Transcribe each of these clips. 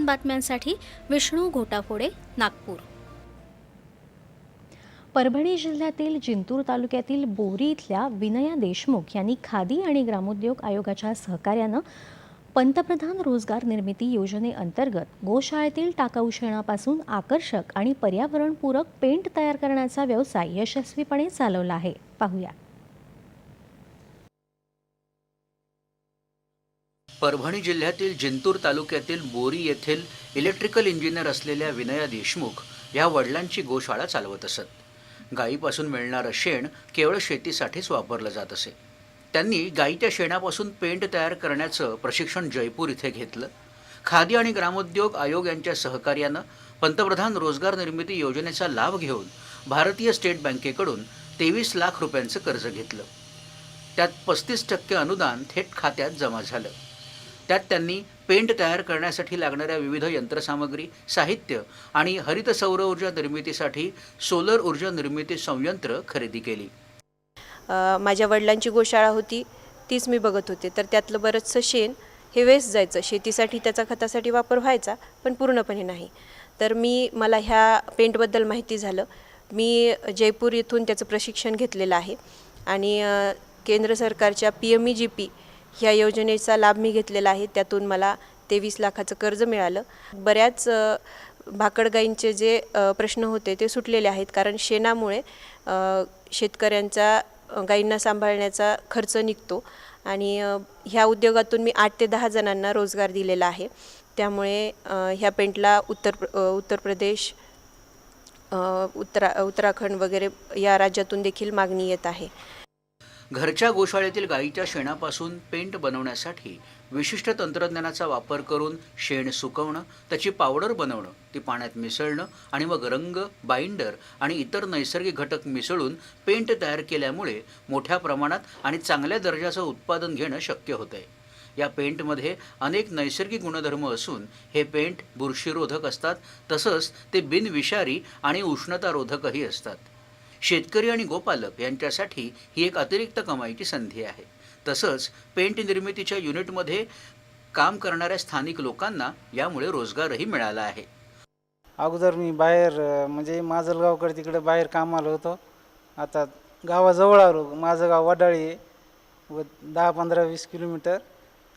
बातम्यांसाठी विष्णू घोटाफोडे नागपूर. परभणी जिल्ह्यातील जिंतूर तालुक्यातील बोरी इथल्या विनया देशमुख यांनी खादी आणि ग्रामोद्योग आयोगाच्या सहकार्यानं पंतप्रधान रोजगार निर्मिती योजनेअंतर्गत गोशाळेतील टाकाऊ शेणापासून आकर्षक आणि पर्यावरणपूरक पेंट तयार करण्याचा व्यवसाय यशस्वीपणे चालवला आहे. पाहूया. परभणी जिल्ह्यातील जिंतूर तालुक्यातील बोरी येथील इलेक्ट्रिकल इंजिनियर असलेल्या विनया देशमुख ह्या वडिलांची गोशाळा चालवत असत. गायीपासून मिळणारं शेण केवळ शेतीसाठीच वापरलं जात असे. त्यांनी गायीच्या शेणापासून पेंट तयार करण्याचं प्रशिक्षण जयपूर इथे घेतलं. खादी आणि ग्रामोद्योग आयोग यांच्या सहकार्यानं पंतप्रधान रोजगार निर्मिती योजनेचा लाभ घेऊन भारतीय स्टेट बँकेकडून तेवीस लाख रुपयांचं कर्ज घेतलं. त्यात पस्तीस टक्के अनुदान थेट खात्यात जमा झालं. त्यात त्यांनी पेंट तयार करण्यासाठी लागणाऱ्या विविध यंत्रसामग्री साहित्य आणि हरित सौर ऊर्जा निर्मितीसाठी सोलर ऊर्जा निर्मिती संयंत्र खरेदी केली. माझ्या वडिलांची गोशाळा होती तीच मी बघत होते. तर त्यातलं बरंचसं शेण हे वेस्ट जायचं. शेतीसाठी त्याचा खतासाठी वापर व्हायचा पण पूर्णपणे नाही. तर मी मला ह्या पेंटबद्दल माहिती झालं. मी जयपूर येथून त्याचं प्रशिक्षण घेतलेलं आहे. आणि केंद्र सरकारच्या P M E G P ह्या योजनेचा लाभ मी घेतलेला आहे. त्यातून मला तेवीस लाखाचं कर्ज मिळालं. बऱ्याच भाकडगाईंचे जे प्रश्न होते ते सुटलेले आहेत. कारण शेणामुळे शेतकऱ्यांचा गाईंना सांभाळण्याचा खर्च निघतो. आणि ह्या उद्योगातून मी आठ ते दहा जणांना रोजगार दिलेला आहे. त्यामुळे ह्या पेंटला उत्तर प्र- उत्तर प्रदेश उत्तरा उत्तराखंड वगैरे या राज्यातून देखील मागणी येत आहे. घरच्या गोशाळेतील गाईच्या शेणापासून पेंट बनवण्यासाठी विशिष्ट तंत्रज्ञानाचा वापर करून शेण सुकवणं त्याची पावडर बनवणं ती पाण्यात मिसळणं आणि मग रंग बाइंडर आणि इतर नैसर्गिक घटक मिसळून पेंट तयार केल्यामुळे मोठ्या प्रमाणात आणि चांगल्या दर्जाचं उत्पादन घेणं शक्य होतं आहे या पेंटमध्ये अनेक नैसर्गिक गुणधर्म असून हे पेंट बुरशीरोधक असतात तसंच ते बिनविषारी आणि उष्णतारोधकही असतात. शेतकरी आणि गोपालक यांच्यासाठी ही एक अतिरिक्त कमाईची संधी आहे. तसंच पेंट निर्मितीच्या युनिटमध्ये काम करणाऱ्या स्थानिक लोकांना यामुळे रोजगारही मिळाला आहे. अगोदर मी बाहेर म्हणजे माजलगावकडे तिकडे बाहेर कामाला होतो. आता गावाजवळ आलो. माझं गाव वडाळी आहे. व दहा पंधरा वीस किलोमीटर.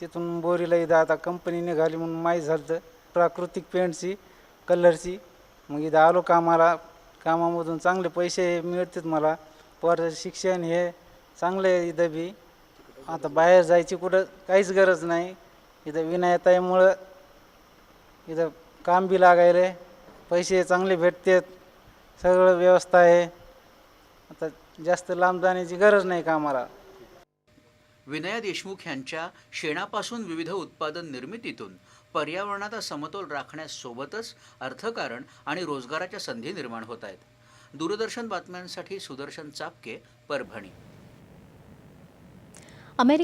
तिथून बोरीला इथं आता कंपनी निघाली म्हणून माहीत झालं तर प्राकृतिक पेंटची कलरची. मग इथं आलो कामाला. कामामधून चांगले पैसे मिळतात मला. पर शिक्षण हे चांगलं आहे इथं बी. आता बाहेर जायची कुठं काहीच गरज नाही. इथं विनायताईमुळं इथं काम बी लागायले. पैसे चांगले भेटतात. सगळं व्यवस्था आहे. आता जास्त लांब जाण्याची गरज नाही कामाला. विनया देशमुख यांच्या शेणापासून विविध उत्पादन निर्मितीतून पर्यावरणाचा समतोल राखण्यासोबतच अर्थकारण आणि रोजगाराच्या संधी निर्माण होत आहेत. दूरदर्शन बातम्यांसाठी सुदर्शन चापके परभणी. अमेरिके